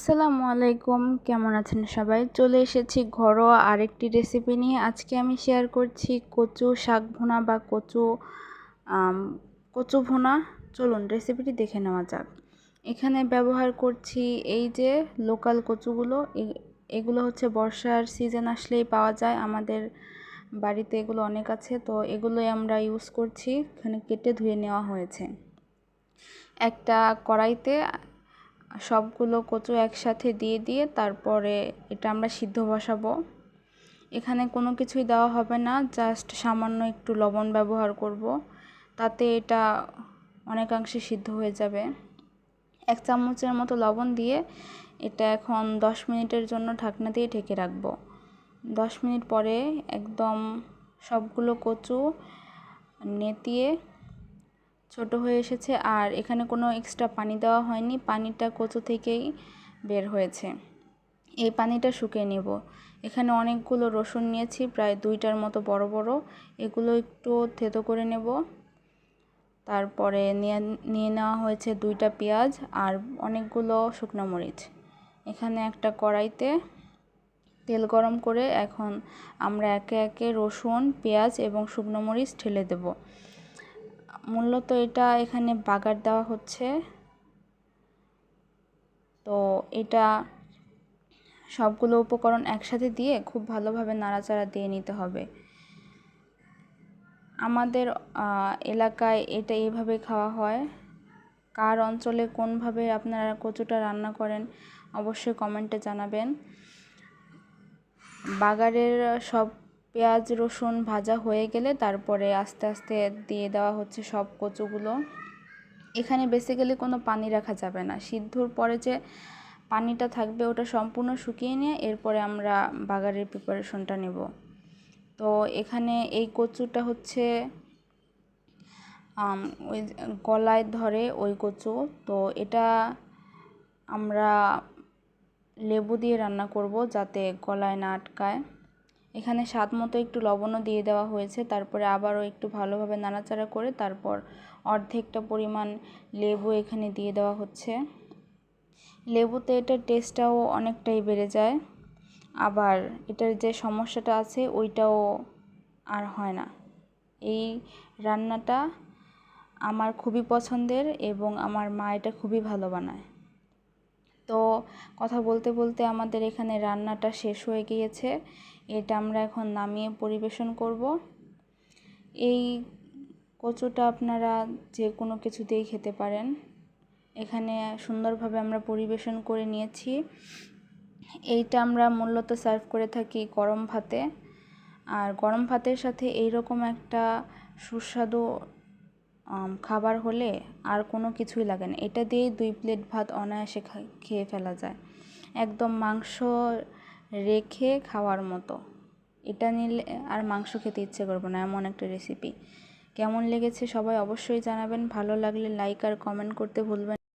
আসসালামু আলাইকুম, কেমন আছেন সবাই? চলে এসেছি ঘরোয়া আরেকটি রেসিপি নিয়ে। আজকে আমি শেয়ার করছি কচু শাক ভুনা বা কচু কচু ভুনা। চলুন রেসিপিটি দেখে নেওয়া যাক। এখানে ব্যবহার করছি এই যে লোকাল কচুগুলো। এগুলো হচ্ছে বর্ষার সিজন আসলেই পাওয়া যায়। আমাদের বাড়িতে এগুলো অনেক আছে, তো এগুলোই আমরা ইউজ করছি। এখানে কেটে ধুয়ে নেওয়া হয়েছে। একটা কড়াইতে সবগুলো কচু একসাথে দিয়ে দিয়ে তারপরে এটা আমরা সিদ্ধ বসাবো। এখানে কোনো কিছুই দেওয়া হবে না, জাস্ট সামান্য একটু লবণ ব্যবহার করব। তাতে এটা অনেকাংশে সিদ্ধ হয়ে যাবে। এক চামচের মতো লবণ দিয়ে এটা এখন দশ মিনিটের জন্য ঢাকনা দিয়ে ঢেকে রাখব। দশ মিনিট পরে একদম সবগুলো কচু নেতিয়ে ছোট হয়ে এসেছে আর এখানে কোনো এক্সট্রা পানি দেওয়া হয়নি। পানিটা কচু থেকেই বের হয়েছে। এই পানিটা শুকিয়ে নেব। এখানে অনেকগুলো রসুন নিয়েছি, প্রায় দুইটার মতো বড় বড়। এগুলো একটু থেতো করে নেব। তারপরে নিয়ে নিয়ে নেওয়া হয়েছে দুইটা পেঁয়াজ আর অনেকগুলো শুকনো মরিচ। এখানে একটা কড়াইতে তেল গরম করে এখন আমরা একে একে রসুন, পেঁয়াজ এবং শুকনো মরিচ ঠেলে দেব। মূলত এটা এখানে বাগার দেওয়া হচ্ছে। তো এটা সবগুলো উপকরণ একসাথে দিয়ে খুব ভালোভাবে নাড়াচাড়া দিয়ে নিতে হবে। আমাদের এলাকায় এটা এইভাবে খাওয়া হয়। কার অঞ্চলে কোনভাবে আপনারা কচুটা রান্না করেন অবশ্যই কমেন্টে জানাবেন। বাগারের সব পেঁয়াজ, রসুন ভাজা হয়ে গেলে তারপরে আস্তে আস্তে দিয়ে দেওয়া হচ্ছে সব কচুগুলো। এখানে বেসিক্যালি কোনো পানি রাখা যাবে না। সিদ্ধর পরে যে পানিটা থাকবে ওটা সম্পূর্ণ শুকিয়ে নিয়ে এরপরে আমরা বাগারের প্রিপারেশনটা নেব। তো এখানে এই কচুটা হচ্ছে ওই গলায় ধরে ওই কচু। তো এটা আমরা লেবু দিয়ে রান্না করব যাতে গলায় না আটকায়। এখানে স্বাদ মতো একটু লবণও দিয়ে দেওয়া হয়েছে। তারপরে আবারও একটু ভালোভাবে নাড়াচাড়া করে তারপর অর্ধেকটা পরিমাণ লেবু এখানে দিয়ে দেওয়া হচ্ছে। লেবুতে এটার টেস্টটাও অনেকটাই বেড়ে যায়। আবার এটার যে সমস্যাটা আছে, ওইটাও আর হয় না। এই রান্নাটা আমার খুবই পছন্দের এবং আমার মা এটা খুবই ভালো বানায়। তো কথা বলতে বলতে আমাদের এখানে রান্নাটা শেষ হয়ে গিয়েছে। এটা আমরা এখন নামিয়ে পরিবেশন করব। এই কচুটা আপনারা যে কোনো কিছু দিয়েই খেতে পারেন। এখানে সুন্দরভাবে আমরা পরিবেশন করে নিয়েছি। এইটা আমরা মূলত সার্ভ করে থাকি গরম ভাতে। আর গরম ভাতের সাথে এইরকম একটা সুস্বাদু খাবার হলে আর কোনো কিছুই লাগে না। এটা দিয়েই দুই প্লেট ভাত অনায়াসে খেয়ে ফেলা যায়। একদম মাংস রেখে খাওয়ার মতো। এটা নিলে আর মাংস খেতে ইচ্ছে করব না, এমন একটা রেসিপি কেমন লেগেছে সবাই অবশ্যই জানাবেন। ভালো লাগলে লাইক আর কমেন্ট করতে ভুলবেন